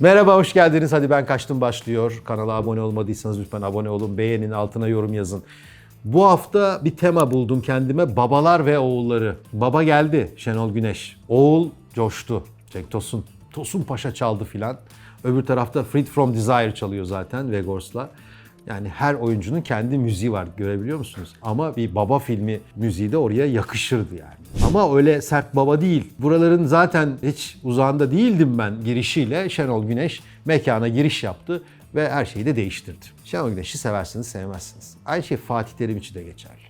Merhaba, hoş geldiniz. Hadi ben kaçtım başlıyor. Kanala abone olmadıysanız lütfen abone olun, beğenin, altına yorum yazın. Bu hafta bir tema buldum kendime. Babalar ve oğulları. Baba geldi, Şenol Güneş. Oğul coştu, Cenk Tosun. Tosun Paşa çaldı filan. Öbür tarafta Freed From Desire çalıyor zaten Vegors'la. Yani her oyuncunun kendi müziği var görebiliyor musunuz? Ama bir baba filmi müziği de oraya yakışırdı yani. Ama öyle sert baba değil. Buraların zaten hiç uzağında değildim ben girişiyle. Şenol Güneş mekana giriş yaptı ve her şeyi de değiştirdi. Şenol Güneş'i seversiniz sevmezsiniz. Aynı şey Fatih Terim için de geçerli.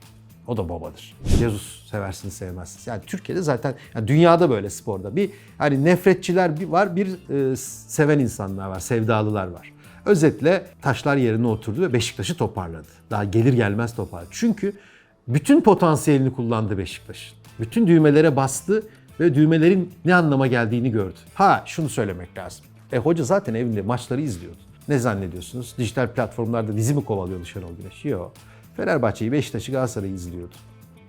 O da babadır. Jesus seversiniz sevmezsiniz. Yani Türkiye'de zaten yani dünyada böyle sporda bir hani nefretçiler var bir e, seven insanlar var, sevdalılar var. Özetle taşlar yerine oturdu ve Beşiktaş'ı toparladı. Daha gelir gelmez toparladı. Çünkü bütün potansiyelini kullandı Beşiktaş'ın. Bütün düğmelere bastı ve düğmelerin ne anlama geldiğini gördü. Ha şunu söylemek lazım. E hoca zaten evinde maçları izliyordu. Ne zannediyorsunuz? Dijital platformlarda dizi mi kovalıyordu Şenol Güneş? Yok. Fenerbahçe'yi, Beşiktaş'ı, Galatasaray'ı izliyordu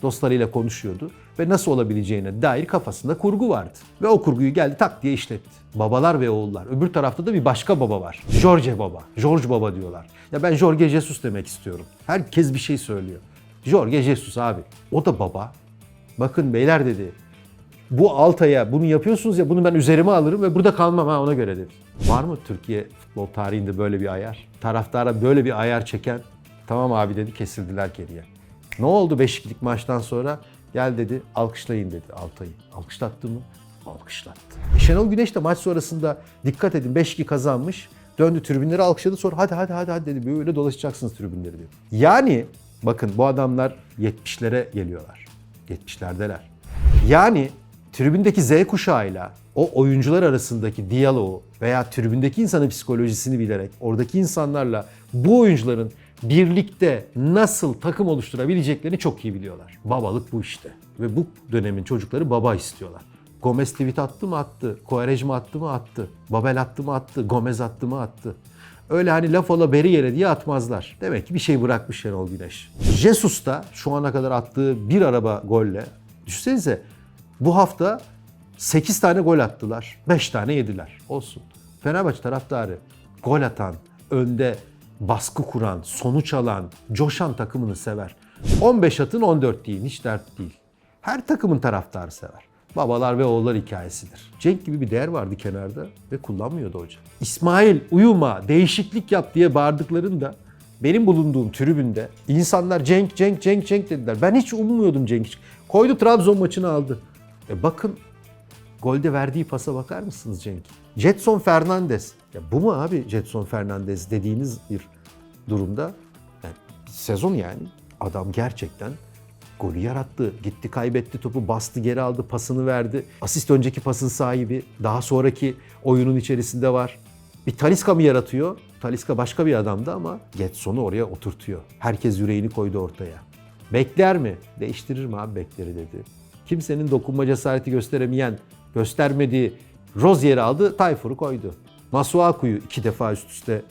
dostlarıyla konuşuyordu ve nasıl olabileceğine dair kafasında kurgu vardı. Ve o kurguyu geldi tak diye işletti. Babalar ve oğullar. Öbür tarafta da bir başka baba var. Jorge Baba. George Baba diyorlar. Ya ben Jorge Jesus demek istiyorum. Herkes bir şey söylüyor. Jorge Jesus abi. O da baba. Bakın beyler dedi. Bu Altay'a bunu yapıyorsunuz ya bunu ben üzerime alırım ve burada kalmam ha ona göre dedi. Var mı Türkiye futbol tarihinde böyle bir ayar? Taraftara böyle bir ayar çeken tamam abi dedi kesildiler geriye. Ne oldu Beşiklik maçtan sonra? Gel dedi alkışlayın dedi Altay'ı. Alkışlattı mı? Alkışlattı. E, Şenol Güneş de maç sonrasında dikkat edin 5-2 kazanmış. Döndü tribünleri alkışladı sonra hadi hadi hadi hadi dedi böyle dolaşacaksınız tribünleri dedi. Yani bakın bu adamlar 70'lere geliyorlar. 70'lerdeler. Yani tribündeki Z kuşağıyla o oyuncular arasındaki diyaloğu veya tribündeki insanın psikolojisini bilerek oradaki insanlarla bu oyuncuların birlikte nasıl takım oluşturabileceklerini çok iyi biliyorlar. Babalık bu işte. Ve bu dönemin çocukları baba istiyorlar. Gomez tweet attı mı attı. Kovarejma attı mı attı. Babel attı mı attı. Gomez attı mı attı. Öyle hani laf ola beri yere diye atmazlar. Demek ki bir şey bırakmış Şenol Güneş. Jesus da şu ana kadar attığı bir araba golle. Düşünsenize bu hafta 8 tane gol attılar. 5 tane yediler. Olsun. Fenerbahçe taraftarı gol atan, önde baskı kuran, sonuç alan, coşan takımını sever. 15 atın 14 değil, hiç dert değil. Her takımın taraftarı sever. Babalar ve oğullar hikayesidir. Cenk gibi bir değer vardı kenarda ve kullanmıyordu hoca. İsmail uyuma, değişiklik yap diye bağırdıklarında benim bulunduğum tribünde insanlar Cenk, Cenk, Cenk, Cenk dediler. Ben hiç ummuyordum Cenk. Koydu Trabzon maçını aldı. E bakın golde verdiği pasa bakar mısınız Cenk? Jetson Fernandez. Ya bu mu abi Jetson Fernandez dediğiniz bir durumda? Yani sezon yani. Adam gerçekten golü yarattı. Gitti kaybetti topu bastı geri aldı pasını verdi. Asist önceki pasın sahibi. Daha sonraki oyunun içerisinde var. Bir Taliska mı yaratıyor? Taliska başka bir adamdı ama Getson'u oraya oturtuyor. Herkes yüreğini koydu ortaya. Bekler mi? Değiştirir mi abi bekleri dedi. Kimsenin dokunma cesareti gösteremeyen, göstermediği Rozier'i aldı, Tayfur'u koydu. Masuaku'yu iki defa üst üste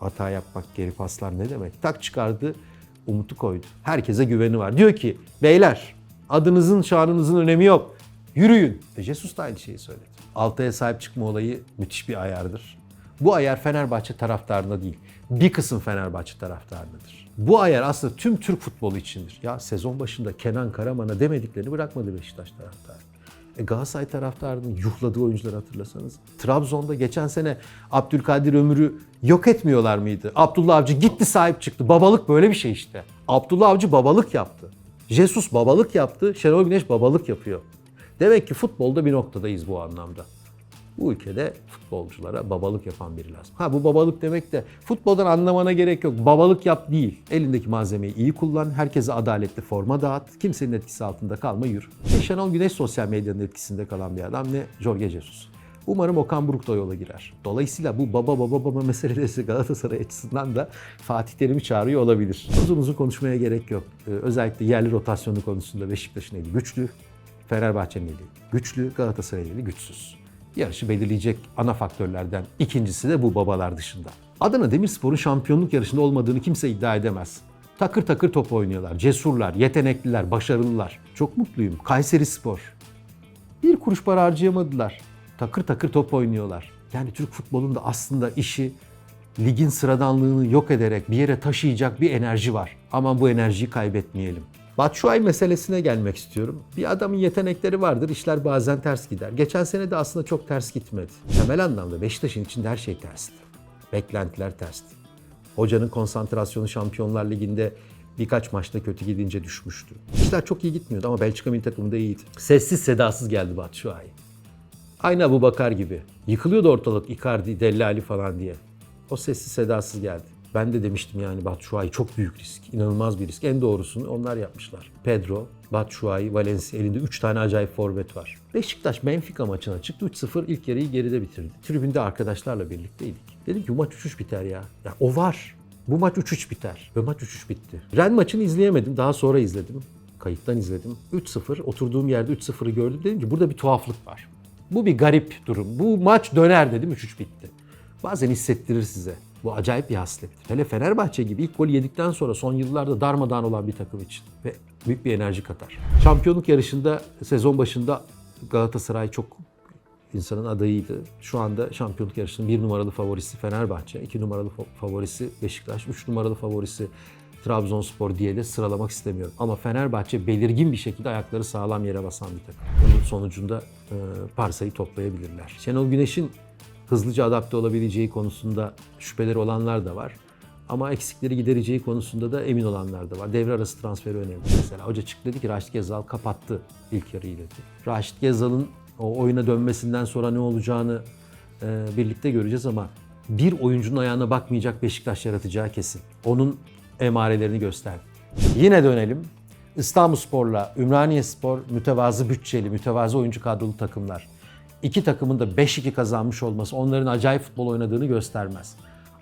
hata yapmak, geri paslar ne demek? Tak çıkardı, Umut'u koydu. Herkese güveni var. Diyor ki, beyler adınızın, şanınızın önemi yok. Yürüyün. E Jesus da aynı şeyi söyledi. Altay'a sahip çıkma olayı müthiş bir ayardır. Bu ayar Fenerbahçe taraftarında değil, bir kısım Fenerbahçe taraftarındadır. Bu ayar aslında tüm Türk futbolu içindir. Ya sezon başında Kenan Karaman'a demediklerini bırakmadı Beşiktaş taraftarı. E Galatasaray taraftarının yuhladığı oyuncuları hatırlasanız. Trabzon'da geçen sene Abdülkadir Ömür'ü yok etmiyorlar mıydı? Abdullah Avcı gitti sahip çıktı. Babalık böyle bir şey işte. Abdullah Avcı babalık yaptı. Jesus babalık yaptı. Şenol Güneş babalık yapıyor. Demek ki futbolda bir noktadayız bu anlamda. Bu ülkede futbolculara babalık yapan biri lazım. Ha bu babalık demek de futboldan anlamana gerek yok. Babalık yap değil. Elindeki malzemeyi iyi kullan. Herkese adaletli forma dağıt. Kimsenin etkisi altında kalma yürü. Ne Şenol Güneş sosyal medyanın etkisinde kalan bir adam ne Jorge Jesus. Umarım Okan Buruk da yola girer. Dolayısıyla bu baba baba baba meselesi Galatasaray açısından da Fatih Terim'i çağırıyor olabilir. Uzun uzun konuşmaya gerek yok. Ee, özellikle yerli rotasyonu konusunda Beşiktaş'ın eli güçlü. Fenerbahçe'nin eli güçlü, Galatasaray'ın eli güçsüz yarışı belirleyecek ana faktörlerden ikincisi de bu babalar dışında. Adana Demirspor'un şampiyonluk yarışında olmadığını kimse iddia edemez. Takır takır top oynuyorlar, cesurlar, yetenekliler, başarılılar. Çok mutluyum. Kayseri Spor. Bir kuruş para harcayamadılar. Takır takır top oynuyorlar. Yani Türk futbolunda aslında işi ligin sıradanlığını yok ederek bir yere taşıyacak bir enerji var. Ama bu enerjiyi kaybetmeyelim. Batshuayi meselesine gelmek istiyorum. Bir adamın yetenekleri vardır, işler bazen ters gider. Geçen sene de aslında çok ters gitmedi. Temel anlamda Beşiktaş'ın içinde her şey tersti. Beklentiler tersti. Hocanın konsantrasyonu Şampiyonlar Ligi'nde birkaç maçta kötü gidince düşmüştü. İşler çok iyi gitmiyordu ama Belçika milli takımında iyiydi. Sessiz sedasız geldi Batshuayi. Aynı Abu Bakar gibi. Yıkılıyordu ortalık Icardi, Dellali falan diye. O sessiz sedasız geldi. Ben de demiştim yani Batshuayi çok büyük risk. inanılmaz bir risk. En doğrusunu onlar yapmışlar. Pedro, Batshuayi, Valencia elinde 3 tane acayip forvet var. Beşiktaş Benfica maçına çıktı. 3-0 ilk yarıyı geride bitirdi. Tribünde arkadaşlarla birlikteydik. Dedim ki maç 3-3 biter ya. Ya o var. Bu maç 3-3 biter. Ve maç 3-3 bitti. Ren maçını izleyemedim. Daha sonra izledim. Kayıttan izledim. 3-0. Oturduğum yerde 3-0'ı gördüm. Dedim ki burada bir tuhaflık var. Bu bir garip durum. Bu maç döner dedim 3-3 bitti. Bazen hissettirir size. Bu acayip bir haslettir. Hele Fenerbahçe gibi ilk golü yedikten sonra son yıllarda darmadağın olan bir takım için. Ve büyük bir enerji katar. Şampiyonluk yarışında sezon başında Galatasaray çok insanın adayıydı. Şu anda şampiyonluk yarışının bir numaralı favorisi Fenerbahçe, iki numaralı fa- favorisi Beşiktaş, üç numaralı favorisi Trabzonspor diye de sıralamak istemiyorum. Ama Fenerbahçe belirgin bir şekilde ayakları sağlam yere basan bir takım. Bunun sonucunda e, parsayı toplayabilirler. Şenol Güneş'in hızlıca adapte olabileceği konusunda şüpheleri olanlar da var. Ama eksikleri gidereceği konusunda da emin olanlar da var. Devre arası transferi önemli mesela. Hoca çıktı dedi ki Raşit Gezal kapattı ilk yarıyı dedi. Raşit Gezal'ın o oyuna dönmesinden sonra ne olacağını e, birlikte göreceğiz ama bir oyuncunun ayağına bakmayacak Beşiktaş yaratacağı kesin. Onun emarelerini gösterdi. Yine dönelim. İstanbulspor'la Ümraniyespor mütevazı bütçeli, mütevazı oyuncu kadrolu takımlar. İki takımın da 5-2 kazanmış olması onların acayip futbol oynadığını göstermez.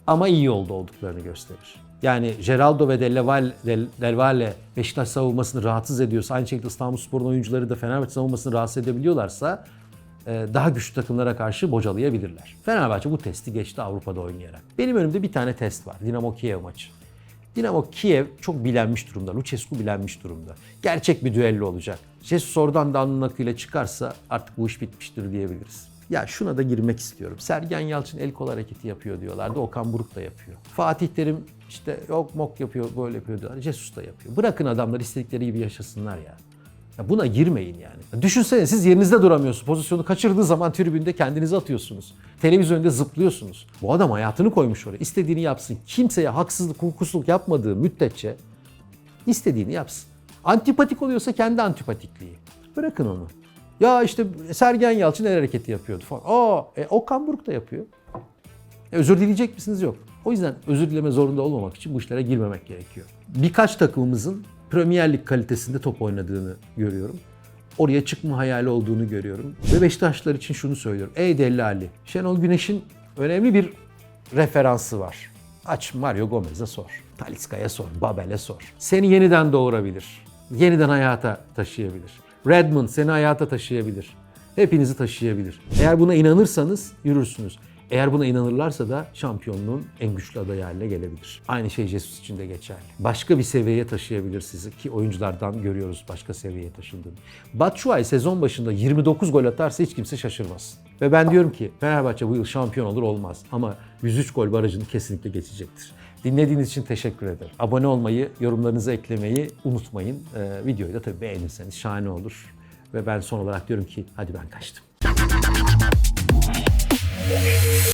Ama iyi yolda olduklarını gösterir. Yani Geraldo ve Del Valle, Del, Beşiktaş savunmasını rahatsız ediyorsa, aynı şekilde İstanbulspor'un oyuncuları da Fenerbahçe savunmasını rahatsız edebiliyorlarsa e, daha güçlü takımlara karşı bocalayabilirler. Fenerbahçe bu testi geçti Avrupa'da oynayarak. Benim önümde bir tane test var. Dinamo Kiev maçı. Dinamo Kiev çok bilenmiş durumda. Lucescu bilenmiş durumda. Gerçek bir düello olacak. Jesus oradan da alnının akıyla çıkarsa artık bu iş bitmiştir diyebiliriz. Ya şuna da girmek istiyorum. Sergen Yalçın el kol hareketi yapıyor diyorlardı. Okan Buruk da yapıyor. Fatih Terim işte yok mok yapıyor, böyle yapıyor diyorlar. Jesus da yapıyor. Bırakın adamlar istedikleri gibi yaşasınlar ya. Ya buna girmeyin yani. Düşünsene siz yerinizde duramıyorsunuz. Pozisyonu kaçırdığı zaman tribünde kendinizi atıyorsunuz. Televizyonda zıplıyorsunuz. Bu adam hayatını koymuş oraya. İstediğini yapsın. Kimseye haksızlık, hukuksuzluk yapmadığı müddetçe istediğini yapsın. Antipatik oluyorsa kendi antipatikliği. Bırakın onu. Ya işte Sergen Yalçın el hareketi yapıyordu falan. Aa, e, Okan Buruk da yapıyor. E, özür dileyecek misiniz? Yok. O yüzden özür dileme zorunda olmamak için bu işlere girmemek gerekiyor. Birkaç takımımızın Premier Lig kalitesinde top oynadığını görüyorum. Oraya çıkma hayali olduğunu görüyorum. Ve Beşiktaşlılar için şunu söylüyorum. Ey Dellali, Şenol Güneş'in önemli bir referansı var. Aç Mario Gomez'e sor. Talisca'ya sor, Babel'e sor. Seni yeniden doğurabilir. Yeniden hayata taşıyabilir. Redmond seni hayata taşıyabilir. Hepinizi taşıyabilir. Eğer buna inanırsanız yürürsünüz. Eğer buna inanırlarsa da şampiyonluğun en güçlü adayı haline gelebilir. Aynı şey Jesus için de geçerli. Başka bir seviyeye taşıyabilir sizi ki oyunculardan görüyoruz başka seviyeye taşındığını. Batshuayi sezon başında 29 gol atarsa hiç kimse şaşırmasın. Ve ben diyorum ki Fenerbahçe bu yıl şampiyon olur olmaz ama 103 gol barajını kesinlikle geçecektir. Dinlediğiniz için teşekkür ederim. Abone olmayı, yorumlarınızı eklemeyi unutmayın. Ee, videoyu da tabii beğenirseniz şahane olur. Ve ben son olarak diyorum ki hadi ben kaçtım. Thank you.